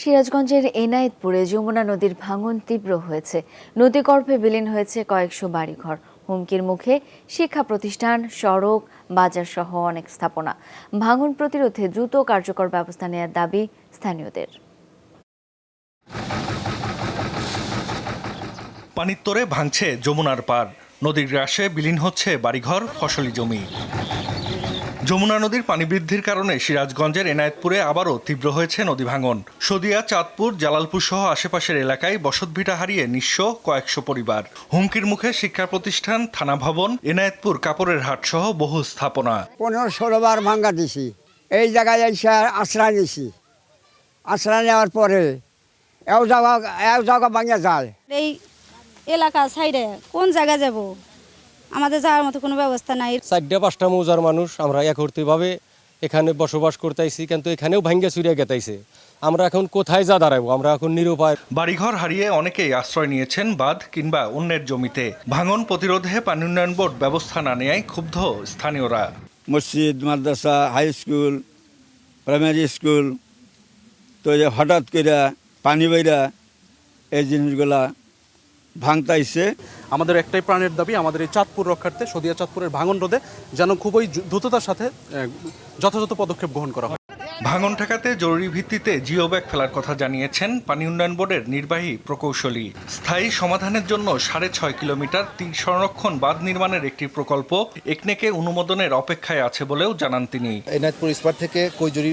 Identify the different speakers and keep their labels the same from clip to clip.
Speaker 1: সিরাজগঞ্জের এনায়েতপুরে যমুনা নদীর ভাঙন তীব্র হয়েছে। নদীগর্ভে বিলীন হয়েছে কয়েকশো বাড়িঘর। হুমকির মুখে শিক্ষা প্রতিষ্ঠান, সড়ক, বাজার সহ অনেক স্থাপনা। ভাঙন প্রতিরোধে দ্রুত কার্যকর ব্যবস্থা নেওয়ার দাবি স্থানীয়দের।
Speaker 2: পানির তোরে ভাঙছে যমুনার পার। নদীর গ্রাসে বিলীন হচ্ছে বাড়িঘর, ফসলি জমি। যমুনা নদীর পানি বৃদ্ধির কারণে সিরাজগঞ্জের এনায়েতপুরে আবারও তীব্র হয়েছে নদী ভাঙন। সদিয়া চাঁদপুর জালালপুর সহ আশেপাশের এলাকায় বসতভিটা হারিয়ে নিঃস্ব কয়েকশো পরিবার। হুমকির মুখে শিক্ষা প্রতিষ্ঠান থানা ভবন এনায়েতপুর কাপড়ের হাট সহ বহু স্থাপনা।
Speaker 3: পনেরো ষোলো বার ভাঙ্গা দিছি। এই জায়গায় এসে আশ্রয় নিছি। আশ্রয় নেওয়ার পরে এও জায়গা এও জায়গা ভাঙা যায়।
Speaker 4: এই এলাকা সাইডে কোন জায়গায় যাব? আমাদের যাওয়ার মতো কোনো ব্যবস্থা নাই।
Speaker 5: চারটা পাঁচটা মৌজার মানুষ আমরা একত্রিতভাবে এখানে বসবাস করতেছি কিন্তু এখানেও ভাঙ্গে চুরিয়া গেতাইছে। আমরা এখন কোথায় যা দাঁড়াবো? আমরা এখন নিরুপায়
Speaker 2: বাড়িঘর হারিয়ে অনেকেই আশ্রয় নিয়েছেন বাঁধ কিংবা অন্যের জমিতে। ভাঙন প্রতিরোধে পানি উন্নয়ন বোর্ড ব্যবস্থা না নেয় ক্ষুব্ধ স্থানীয়রা।
Speaker 6: মসজিদ মাদ্রাসা হাই স্কুল প্রাইমারি স্কুল তো যে হঠাৎ করে পানি বাইরা এই জিনিসগুলা ভাঙতাইছে।
Speaker 7: আমাদের একটাই প্রাণের দাবি, আমাদের এই চাঁদপুর রক্ষার্থে সদিয়া চাঁদপুরের ভাঙন রোধে যেন খুবই দ্রুততার সাথে যথাযথ পদক্ষেপ গ্রহণ করা হয়।
Speaker 2: ভাঙন ঠেকাতে জরুরি ভিত্তিতে জিও ব্যাগ ফেলার কথা জানিয়েছেন পানি উন্নয়ন বোর্ডের নির্বাহী প্রকৌশলী। স্থায়ী সমাধানের জন্য সাড়ে ছয় কিলোমিটার তীর সংরক্ষণ বাঁধ নির্মাণের একটি প্রকল্প একনেকে অনুমোদনের অপেক্ষায় আছে বলেও জানান তিনি।
Speaker 8: এনায়তপুর ইস্পাত থেকে কৈজুরি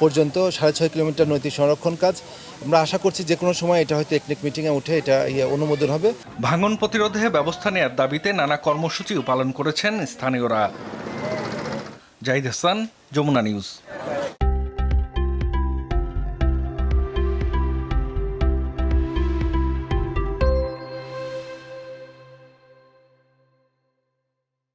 Speaker 8: পর্যন্ত সাড়ে ছয় কিলোমিটার নৈতিক সংরক্ষণ কাজ। আমরা আশা করছি যে কোনো সময় এটা হয়তো একনেক মিটিংয়ে উঠে এটা ইয়ে অনুমোদন হবে।
Speaker 2: ভাঙন প্রতিরোধে ব্যবস্থা নেয়ার দাবিতে নানা কর্মসূচিও পালন করেছেন স্থানীয়রা। জাহিদ হাসান যমুনা নিউজ।